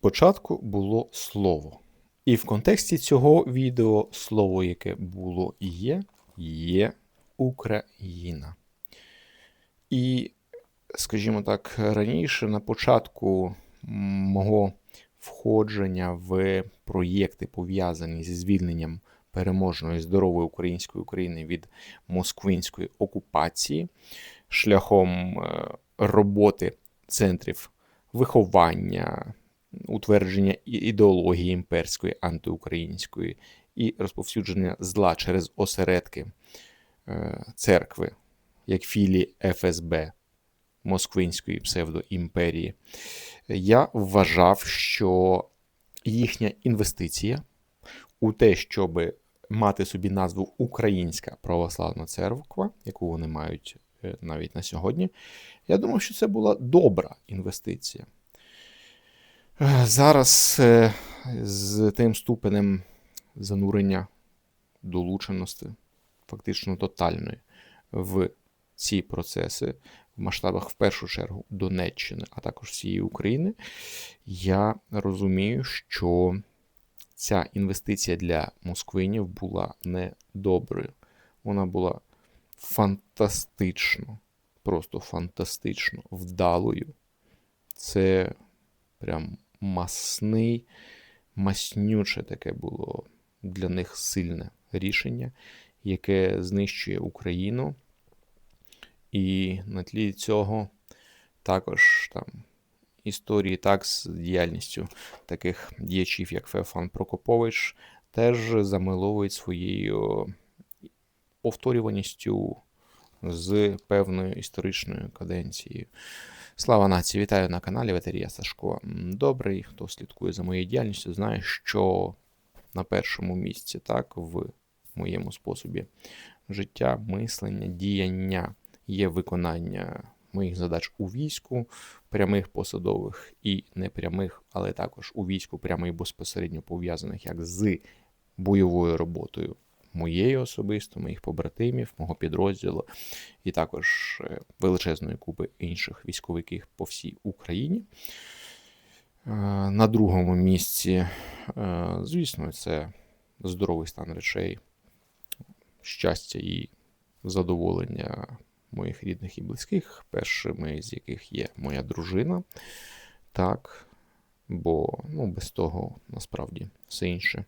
Спочатку було слово. І в контексті цього відео слово, яке було і є, є Україна. І, скажімо так, раніше на початку мого входження в проєкти, пов'язані зі звільненням переможної здорової української України від москвинської окупації, шляхом е, роботи центрів виховання, утвердження ідеології імперської, антиукраїнської і розповсюдження зла через осередки е, церкви, як філії ФСБ Москвинської псевдоімперії, я вважав, що їхня інвестиція у те, щоб мати собі назву Українська православна церква, яку вони мають е, навіть на сьогодні, я думав, що це була добра інвестиція. Зараз е, з тим ступенем занурення долученості, фактично тотальної, в ці процеси в масштабах в першу чергу Донеччини, а також всієї України, я розумію, що ця інвестиція для москвинів була не доброю. Вона була фантастично, просто фантастично вдалою. Це прям масний, маснюче таке було для них сильне рішення, яке знищує Україну. І на тлі цього також там історії так з діяльністю таких діячів, як Феофан Прокопович, теж замиловують своєю повторюваністю з певною історичною каденцією. Слава нації! Вітаю на каналі Ветерія Сашко. Добрий, хто слідкує за моєю діяльністю, знає, що на першому місці, так, в моєму способі життя, мислення, діяння є виконання моїх задач у війську, прямих посадових і непрямих, але також у війську прямо і безпосередньо пов'язаних як з бойовою роботою моєї особисто, моїх побратимів, мого підрозділу, і також е, величезної купи інших військовиків по всій Україні. Е, на другому місці, е, звісно, це здоровий стан речей, щастя і задоволення моїх рідних і близьких, першими з яких є моя дружина. Так, бо ну, без того насправді все інше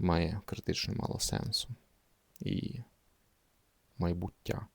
має критично мало сенсу і майбуття.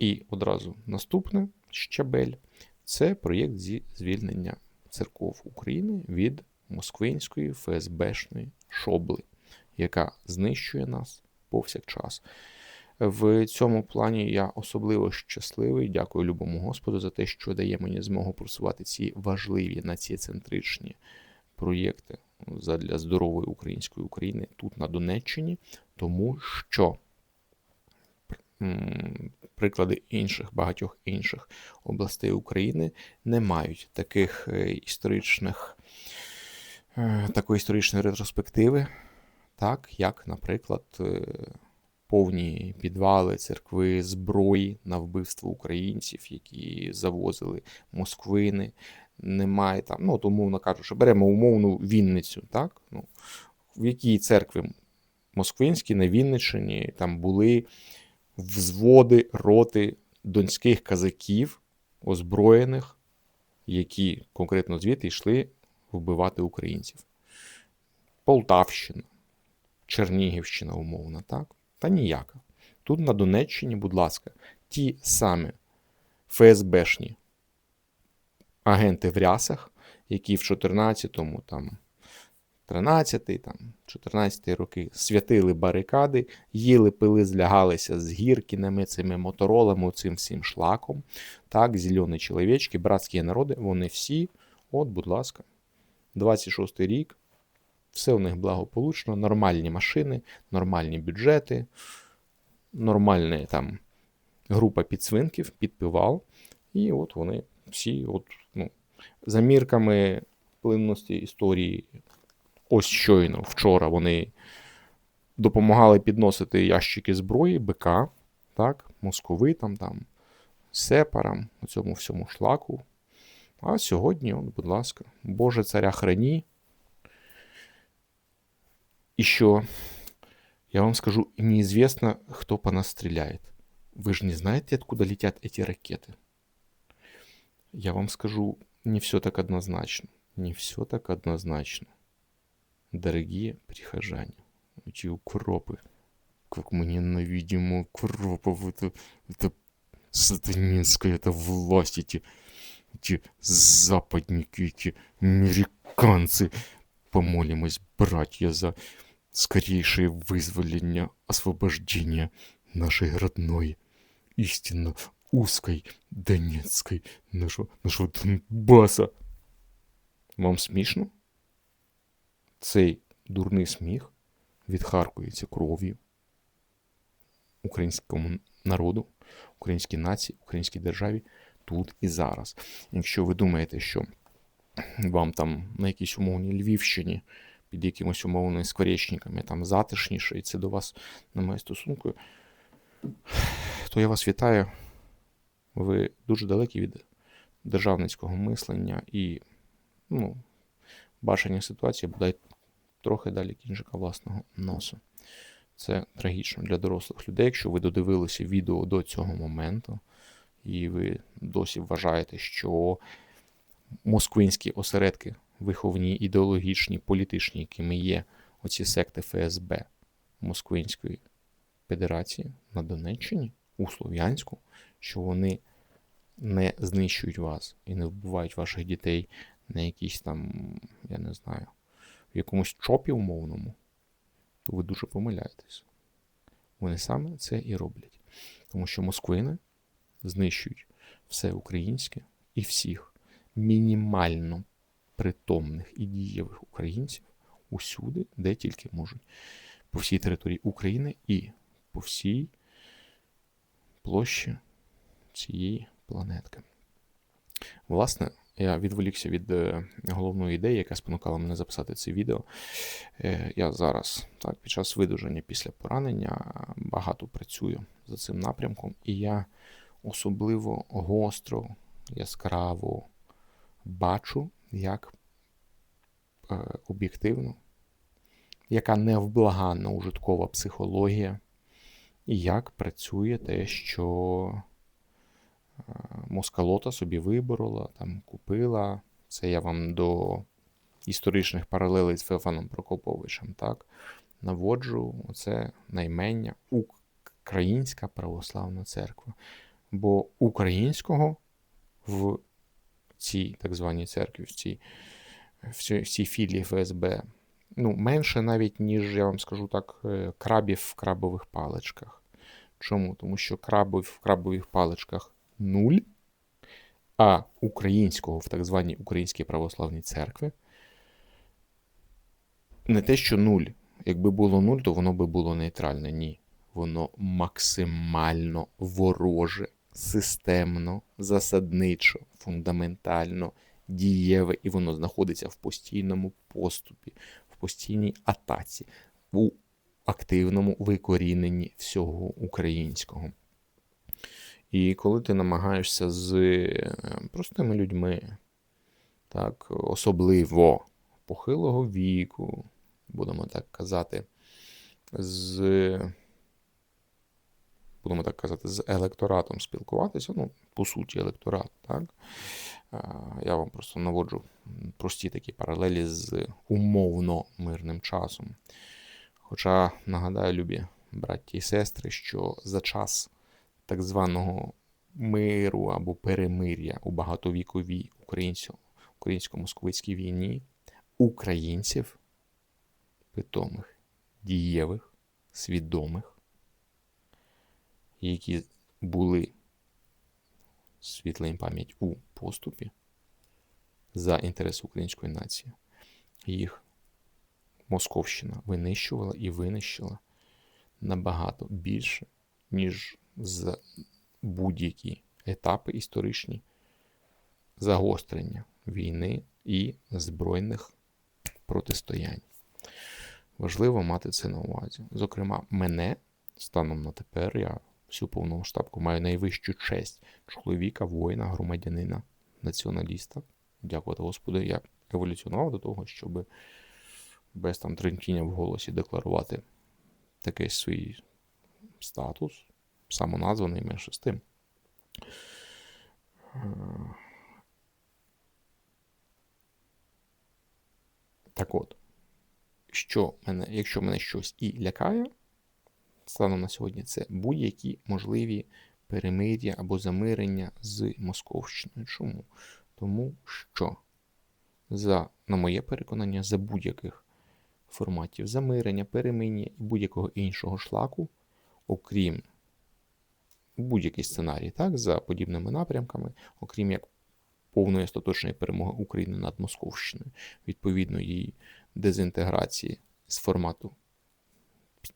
І одразу наступне щабель це проєкт зі звільнення церков України від москвинської ФСБшної шобли, яка знищує нас повсякчас. В цьому плані я особливо щасливий. Дякую любому Господу за те, що дає мені змогу просувати ці важливі націєцентричні проєкти для здорової української України тут на Донеччині, тому що приклади інших багатьох інших областей України не мають таких е, історичних е, такої історичної ретроспективи, так як, наприклад, е, повні підвали церкви зброї на вбивство українців, які завозили москвини. Немає там, ну, от умовно кажучи, беремо умовну Вінницю, так? Ну, в якій церкві Москвинській на Вінниччині там були взводи роти донських казаків, озброєних, які конкретно звідти йшли вбивати українців. Полтавщина, Чернігівщина, умовно, так? Та ніяка. Тут на Донеччині, будь ласка, ті самі ФСБшні агенти в рясах, які в 14-му, там, 13-й, там, 14-й роки святили барикади, їли, пили, злягалися з гіркінами, цими моторолами, цим всім шлаком. Так, зелені чоловічки, братські народи, вони всі, от, будь ласка, 26-й рік. Все у них благополучно, нормальні машини, нормальні бюджети, нормальна там група підсвинків, підпивал. І от вони всі, от, за мірками плинності історії, ось щойно вчора вони допомагали підносити ящики зброї, БК, так, московитам, там, сепарам, цьому всьому шлаку. А сьогодні, от, будь ласка, Боже царя храні. І що, я вам скажу, неизвестно, кто по нас стреляет. Вы же не знаете, откуда летят эти ракеты? Я вам скажу, не все так однозначно. Не все так однозначно. Дорогие прихожане, эти укропы, как мы ненавидим укропов, это, это сатанинская, это власть, эти, эти западники, эти американцы. Помолимось, братья, за скорейшее вызволение, освобождение нашей родной, истинно узкой Донецкой, нашего, нашого Донбаса. Вам смішно? Цей дурний сміх відхаркується кров'ю українському народу, українській нації, українській державі тут і зараз. Якщо ви думаєте, що вам там на якійсь умовній Львівщині під якимось умовними скворечниками там затишніше, і це до вас не має стосунку, то я вас вітаю. Ви дуже далекі від державницького мислення і ну, бачення ситуації бодай трохи далі кінчика власного носу. Це трагічно для дорослих людей. Якщо ви додивилися відео до цього моменту, і ви досі вважаєте, що москвинські осередки виховні, ідеологічні, політичні, якими є оці секти ФСБ Москвинської Федерації на Донеччині, у Слов'янську, що вони не знищують вас і не вбивають ваших дітей на якійсь там, я не знаю, в якомусь чопі умовному, то ви дуже помиляєтесь. Вони саме це і роблять. Тому що москвини знищують все українське і всіх мінімально притомних і дієвих українців усюди, де тільки можуть, по всій території України і по всій площі цієї планетки. Власне, я відволікся від е, головної ідеї, яка спонукала мене записати це відео. Е, я зараз, так, під час видуження після поранення, багато працюю за цим напрямком, і я особливо гостро, яскраво бачу, як е, об'єктивно, яка невблаганна ужиткова психологія, і як працює те, що Москалота собі виборола, там купила. Це я вам до історичних паралелей з Феофаном Прокоповичем так, наводжу оце наймення Українська православна церква. Бо українського в цій так званій церкві, в цій в цій, філії ФСБ, ну, менше навіть, ніж, я вам скажу так, е, крабів в крабових паличках. Чому? Тому що краби в крабових паличках нуль, а українського в так званій Українській православній церкві не те, що нуль. Якби було нуль, то воно би було нейтральне. Ні. Воно максимально вороже, системно, засадничо, фундаментально дієве, і воно знаходиться в постійному поступі, в постійній атаці, у активному викоріненні всього українського. І коли ти намагаєшся з е, простими людьми, так, особливо похилого віку, будемо так казати, з будемо так казати, з електоратом спілкуватися, ну, по суті, електорат, так? Я вам просто наводжу прості такі паралелі з умовно мирним часом. Хоча нагадаю, любі браті і сестри, що за час так званого миру або перемир'я у багатовіковій українсько-московицькій війні українців, питомих, дієвих, свідомих, які були світла їм пам'ять у поступі за інтерес української нації. Їх Московщина винищувала і винищила набагато більше, ніж з будь-які етапи історичні загострення війни і збройних протистоянь. Важливо мати це на увазі. Зокрема, мене станом на тепер я всю повномасштабку маю найвищу честь чоловіка, воїна, громадянина, націоналіста, дякувати Господу, я еволюціонував до того, щоб без там тремтіння в голосі декларувати такий свій статус, самоназваний менше з тим. Так от, що мене, якщо мене щось і лякає, станом на сьогодні, це будь-які можливі перемир'я або замирення з Московщиною. Чому? Тому що, за, на моє переконання, за будь-яких форматів замирення, перемир'я і будь-якого іншого шлаку, окрім будь-який сценарій, так, за подібними напрямками, окрім як повної остаточної перемоги України над Московщиною, відповідно її дезінтеграції з формату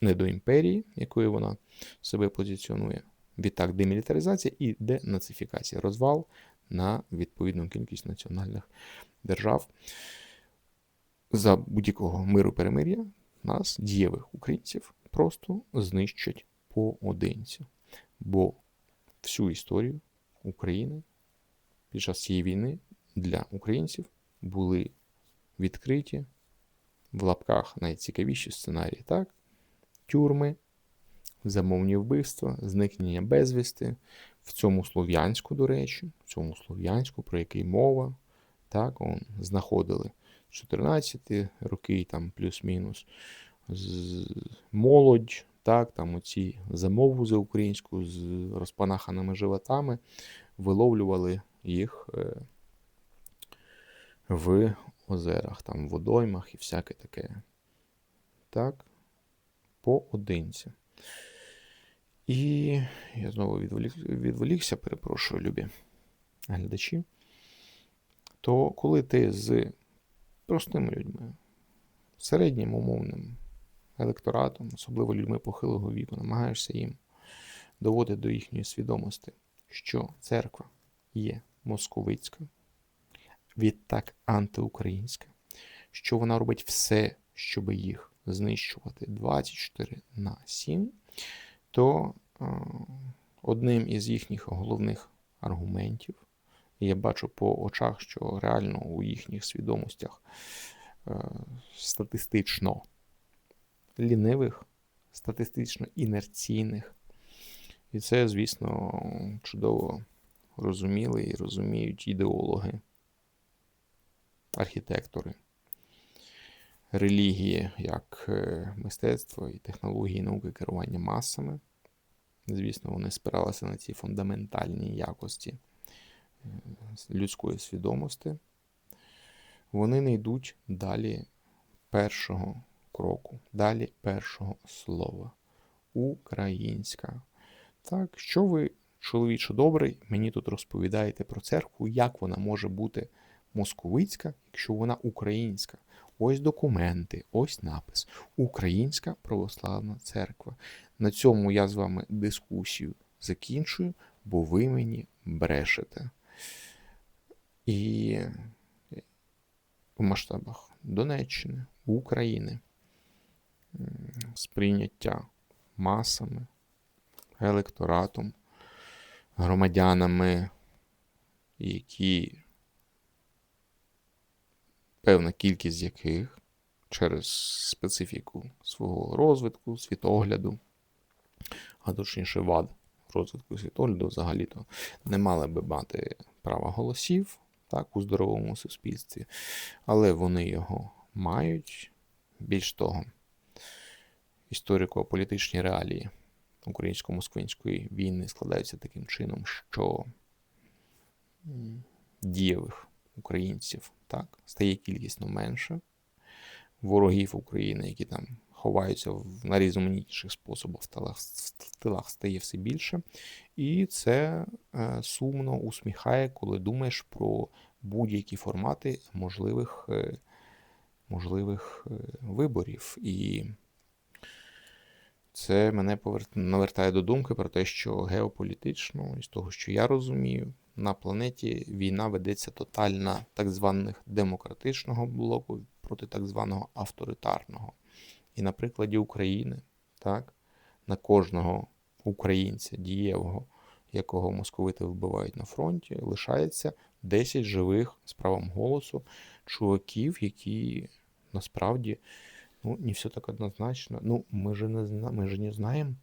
недоімперії, якою вона себе позиціонує. Відтак, демілітаризація і денацифікація, розвал на відповідну кількість національних держав. За будь-якого миру перемир'я нас, дієвих українців, просто знищать поодинці. Бо всю історію України під час цієї війни для українців були відкриті в лапках найцікавіші сценарії, так? Тюрми, замовні вбивства, зникнення безвісти, в цьому Слов'янську, до речі, в цьому Слов'янську, про який мова, так, он, знаходили 14 роки, там плюс-мінус, молодь, так, там оці замову за українську з розпанаханими животами виловлювали їх е, в озерах, там, водоймах і всяке таке. Так, поодинці. І я знову відволік, відволікся, перепрошую, любі глядачі. То коли ти з простими людьми, середнім умовним електоратом, особливо людьми похилого віку, намагаєшся їм доводити до їхньої свідомості, що церква є московицька, відтак антиукраїнська, що вона робить все, щоб їх знищувати 24 на 7, то е, одним із їхніх головних аргументів, і я бачу по очах, що реально у їхніх свідомостях е, статистично лінивих, статистично інерційних. І це, звісно, чудово розуміли і розуміють ідеологи, архітектори, релігії як е, мистецтво і технології науки керування масами. Звісно, вони спиралися на ці фундаментальні якості е, людської свідомості. Вони не йдуть далі першого кроку, далі першого слова. Українська. Так, що ви чоловіче добрий, мені тут розповідаєте про церкву, як вона може бути московицька, якщо вона українська. Ось документи, ось напис. Українська православна церква. На цьому я з вами дискусію закінчую, бо ви мені брешете. І в масштабах Донеччини, України сприйняття масами, електоратом громадянами, які певна кількість яких через специфіку свого розвитку, світогляду, а точніше вад розвитку світогляду взагалі-то не мали би мати права голосів так, у здоровому суспільстві, але вони його мають. Більш того, історико-політичні реалії українсько-москвинської війни складаються таким чином, що дієвих українців так, стає кількісно менше, ворогів України, які там ховаються в найрізноманітніших способах в тилах, в тилах стає все більше. І це е, сумно усміхає, коли думаєш про будь-які формати можливих, е, можливих е, виборів. І це мене навертає до думки про те, що геополітично, із того, що я розумію, на планеті війна ведеться тотальна так званих демократичного блоку проти так званого авторитарного. І на прикладі України, так, на кожного українця дієвого, якого московити вбивають на фронті, лишається 10 живих з правом голосу чуваків, які насправді ну, не все так однозначно. Ну, мы же не, зна- мы же не знаем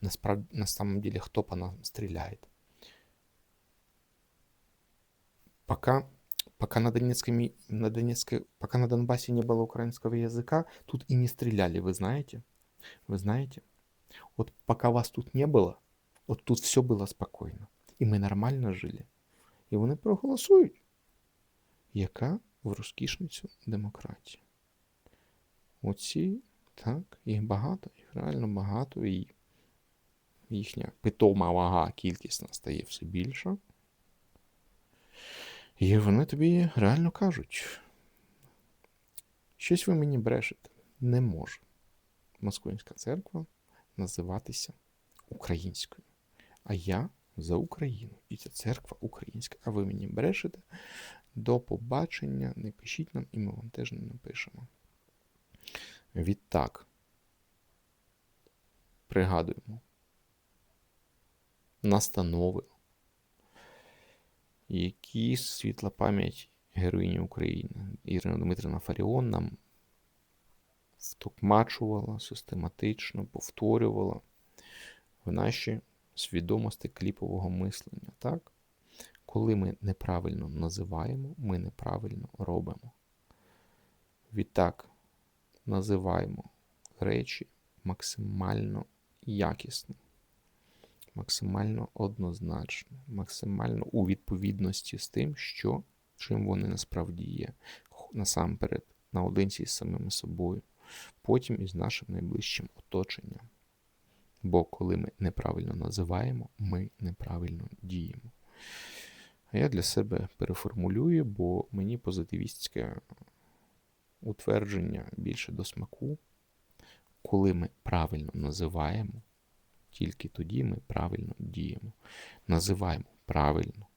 насправді, на самом деле, кто по нам стреляет. Пока, пока на, Донецкой, ми- на Донецкой, пока на Донбассе не было украинского языка, тут и не стреляли, вы знаете? Вы знаете? Вот пока вас тут не было, от тут все було спокійно. І ми нормально жили. І вони проголосують. Яка в розкішницю демократія? Оці, так, їх багато, їх реально багато, і їхня питома вага кількісна стає все більша. І вони тобі реально кажуть, щось ви мені брешете. Не може Москвинська церква називатися українською. А я за Україну. І ця церква українська. А ви мені брешете. До побачення. Не пишіть нам, і ми вам теж не напишемо. Відтак. Пригадуємо. Настанови, які світла пам'ять героїні України Ірина Дмитрівна Фаріон нам втокмачувала систематично, повторювала в наші свідомості кліпового мислення. Так? Коли ми неправильно називаємо, ми неправильно робимо. Відтак називаємо речі максимально якісно, максимально однозначно, максимально у відповідності з тим, що чим вони насправді є. Насамперед, наодинці з самими собою, потім із нашим найближчим оточенням. Бо коли ми неправильно називаємо, ми неправильно діємо. А я для себе переформулюю, бо мені позитивістське утвердження більше до смаку. Коли ми правильно називаємо, тільки тоді ми правильно діємо. Називаємо правильно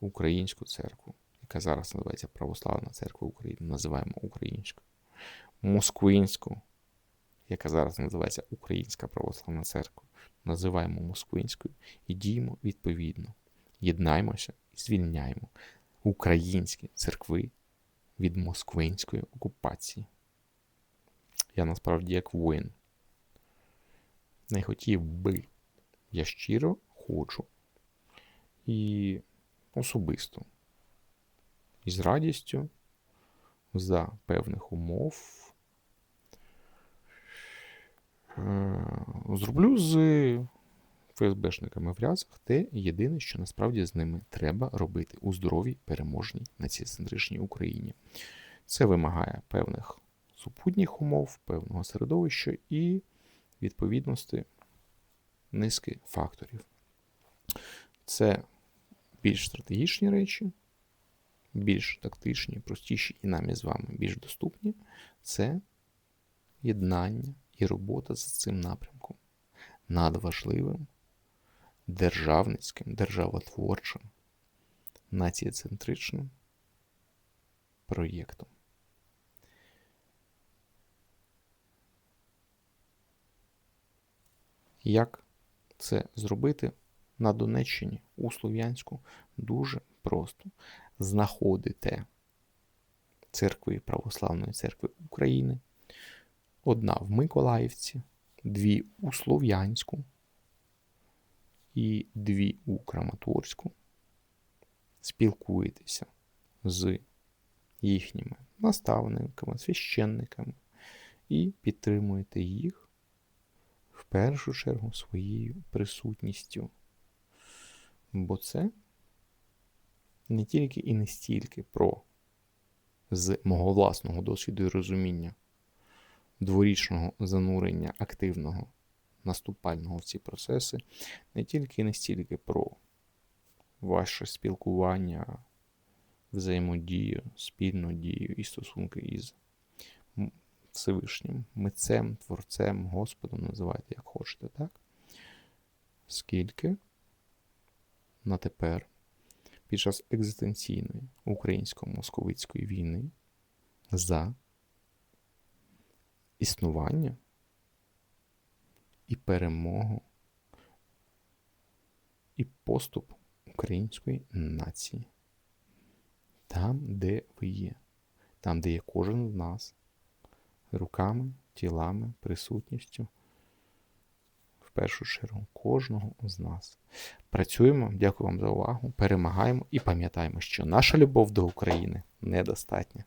українську церкву, яка зараз називається Православна церква України, називаємо українською. Москвинську, яка зараз називається Українська Православна Церква, називаємо москвинською і діємо відповідно. Єднаймося і звільняємо українські церкви від москвинської окупації. Я насправді як воїн. Не хотів би. Я щиро хочу. І особисто. І з радістю за певних умов е, зроблю з ФСБшниками в рязах те єдине, що насправді з ними треба робити у здоровій, переможній націоцентричній Україні. Це вимагає певних супутніх умов, певного середовища і відповідності низки факторів. Це більш стратегічні речі, більш тактичні, простіші і нам із вами більш доступні. Це єднання і робота за цим напрямком надважливим, державницьким, державотворчим, націоцентричним проєктом. Як це зробити на Донеччині у Слов'янську дуже просто. Знаходите церкви Православної церкви України, одна в Миколаївці, дві у Слов'янську і дві у Краматорську. Спілкуєтеся з їхніми наставниками, священниками і підтримуєте їх в першу чергу своєю присутністю. Бо це не тільки і не стільки про з мого власного досвіду і розуміння дворічного занурення активного наступального в ці процеси, не тільки і не стільки про ваше спілкування, взаємодію, спільну дію і стосунки із Всевишнім, митцем, творцем, Господом, називайте як хочете, так? Скільки на тепер під час екзистенційної українсько-московицької війни за існування і перемогу і поступ української нації. Там, де ви є, там, де є кожен з нас, руками, тілами, присутністю, в першу чергу, кожного з нас. Працюємо, дякую вам за увагу, перемагаємо і пам'ятаємо, що наша любов до України недостатня.